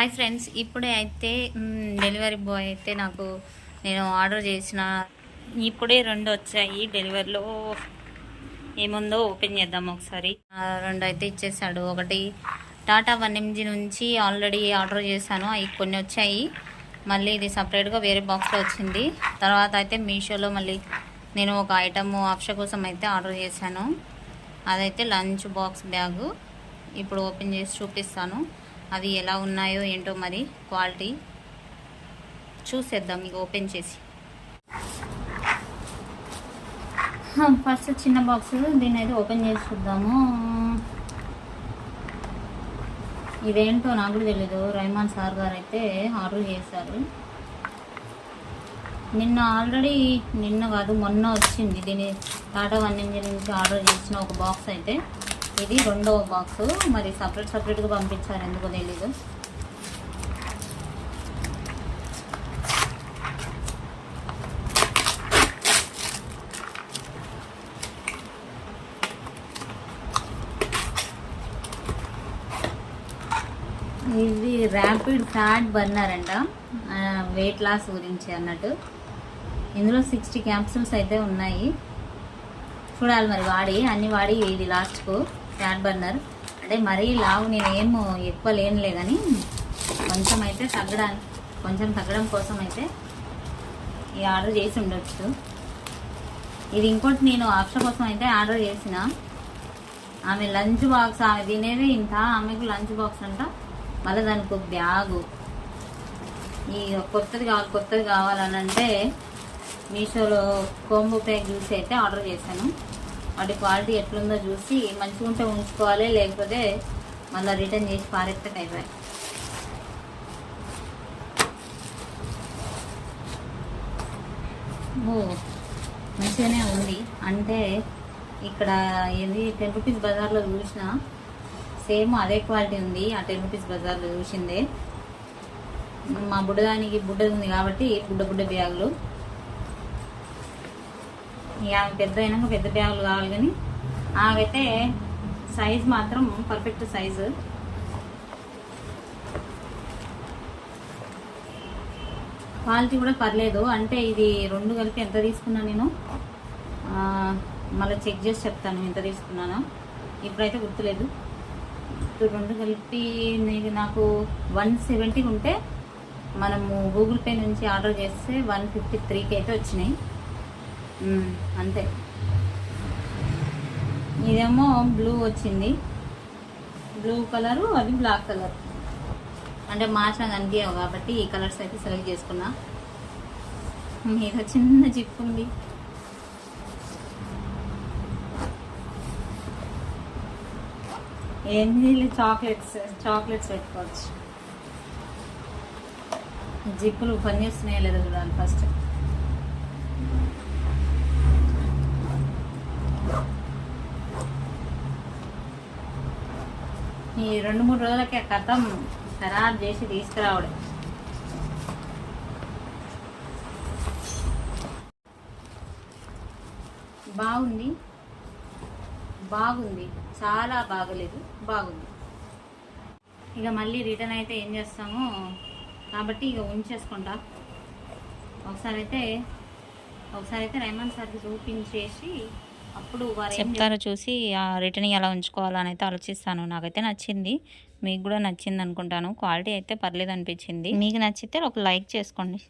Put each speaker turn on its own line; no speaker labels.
Hi friends ఇప్పుడే అయితే delivery boy అయితే నాకు నేను ఆర్డర్ చేసిన ఇప్పుడే రెండు వచ్చాయి డెలివరీలో. ఏముందో ఓపెన్ చేద్దాం ఒకసారి. రెండు అయితే ఇచ్చేసాడు. ఒకటి టాటా వన్ ఎంజీ నుంచి ఆల్రెడీ ఆర్డర్ చేశాను. అవి కొన్ని వచ్చాయి. మళ్ళీ ఇది సపరేట్గా వేరే బాక్స్లో వచ్చింది. తర్వాత అయితే మీషోలో మళ్ళీ నేను ఒక ఐటమ్ ఆప్షన్ కోసం అయితే ఆర్డర్ చేశాను. అదైతే లంచ్ బాక్స్ బ్యాగు. ఇప్పుడు ఓపెన్ చేసి చూపిస్తాను. అవి ఎలా ఉన్నాయో ఏంటో మరి క్వాలిటీ చూసేద్దాం ఇక ఓపెన్ చేసి. ఫస్ట్ చిన్న బాక్స్ దీన్ని అయితే ఓపెన్ చేసి చూద్దాము. ఇదేంటో నాకు కూడా తెలీదు. రైమాన్ సార్ గారు అయితే ఆర్డర్ చేశారు. నిన్న ఆల్రెడీ నిన్న కాదు మొన్న వచ్చింది. దీని టాటా వన్ ఇంజిన్ నుంచి ఆర్డర్ చేసిన ఒక బాక్స్ అయితే. ఇది రెండవ బాక్స్ మరి సపరేట్ సపరేట్గా పంపించారు ఎందుకో తెలీదు. ఇది ర్యాపిడ్ ఫ్యాట్ బర్నర్ అంట. వెయిట్ లాస్ గురించి అన్నట్టు. ఇందులో సిక్స్టీ క్యాప్సూల్స్ అయితే ఉన్నాయి. చూడాలి మరి వాడి అన్ని వాడి ఇది లాస్ట్కు ఫ్యాట్ బర్నర్ అంటే మరీ లావు నేనేం ఎక్కువ లేనులే కానీ కొంచెం అయితే తగ్గడానికి కొంచెం తగ్గడం కోసం అయితే ఈ ఆర్డర్ చేసి ఉండొచ్చు. ఇది ఇంకోటి నేను ఆప్ష కోసం అయితే ఆర్డర్ చేసిన. ఆమె లంచ్ బాక్స్ ఆమె తినేది ఇంత ఆమెకు లంచ్ బాక్స్ అంట. మళ్ళీ దానికి ఒక బ్యాగు. ఈ కొత్తది కావాలి కొత్తది కావాలని అంటే మీషోలో కోంబో ప్యాక్ చూసి అయితే ఆర్డర్ చేశాను. వాటి క్వాలిటీ ఎట్లుందో చూసి మంచిగా ఉంటే ఉంచుకోవాలి లేకపోతే మళ్ళీ రిటర్న్ చేసి పారెత్తకు అయిపోయాయి. ఓ మంచిగానే ఉంది. అంటే ఇక్కడ ఏది టెన్ రూపీస్ బజార్లో చూసిన సేమ్ అదే క్వాలిటీ ఉంది ఆ టెన్ రూపీస్ బజార్లో చూసిందే. మా బుడ్డదానికి బుడ్డది ఉంది కాబట్టి బుడ్డ బుడ్డ బ్యాగులు. ఇక పెద్ద అయినాక పెద్ద బ్యాగులు కావాలి కానీ ఆమెకైతే సైజ్ మాత్రం పర్ఫెక్ట్ సైజు క్వాలిటీ కూడా పర్లేదు. అంటే ఇది రెండు కలిపి ఎంత తీసుకున్నా నేను? మళ్ళీ చెక్ చేసి చెప్తాను ఎంత తీసుకున్నానో. ఇప్పుడైతే గుర్తులేదు. ఇప్పుడు రెండు కలిపి నాకు వన్ సెవెంటీ ఉంటే మనము గూగుల్ పే నుంచి ఆర్డర్ చేస్తే వన్ ఫిఫ్టీ త్రీకి అయితే వచ్చినాయి. అంతే. ఇదేమో బ్లూ వచ్చింది. బ్లూ కలరు అది బ్లాక్ కలర్. అంటే మార్చిన కనిపించవు కాబట్టి ఈ కలర్స్ అయితే సెలెక్ట్ చేసుకున్నా. మీద చిన్న జిప్ ఉంది. ఏంది చాక్లెట్స్ చాక్లెట్స్ పెట్టుకోవచ్చు. జిప్పులు పని చేస్తున్నాయో లేదో చూడాలి ఫస్ట్. ఈ రెండు మూడు రోజులకే కథం ఖరారు చేసి తీసుకురావడం. బాగుంది. బాగుంది. చాలా బాగలేదు. బాగుంది. ఇక మళ్ళీ రిటర్న్ అయితే ఏం చేస్తామో కాబట్టి ఇక ఉంచేసుకుంటా. ఒకసారి అయితే ఒకసారి అయితే రైమాన్ సార్కి చూపించేసి అప్పుడు
చెప్తారో చూసి ఆ రిటర్న్ ఎలా ఉంచుకోవాలని అయితే ఆలోచిస్తాను. నాకైతే నచ్చింది. మీకు కూడా నచ్చింది అనుకుంటాను క్వాలిటీ అయితే పర్లేదు అనిపించింది మీకు నచ్చితే ఒక లైక్ చేసుకోండి.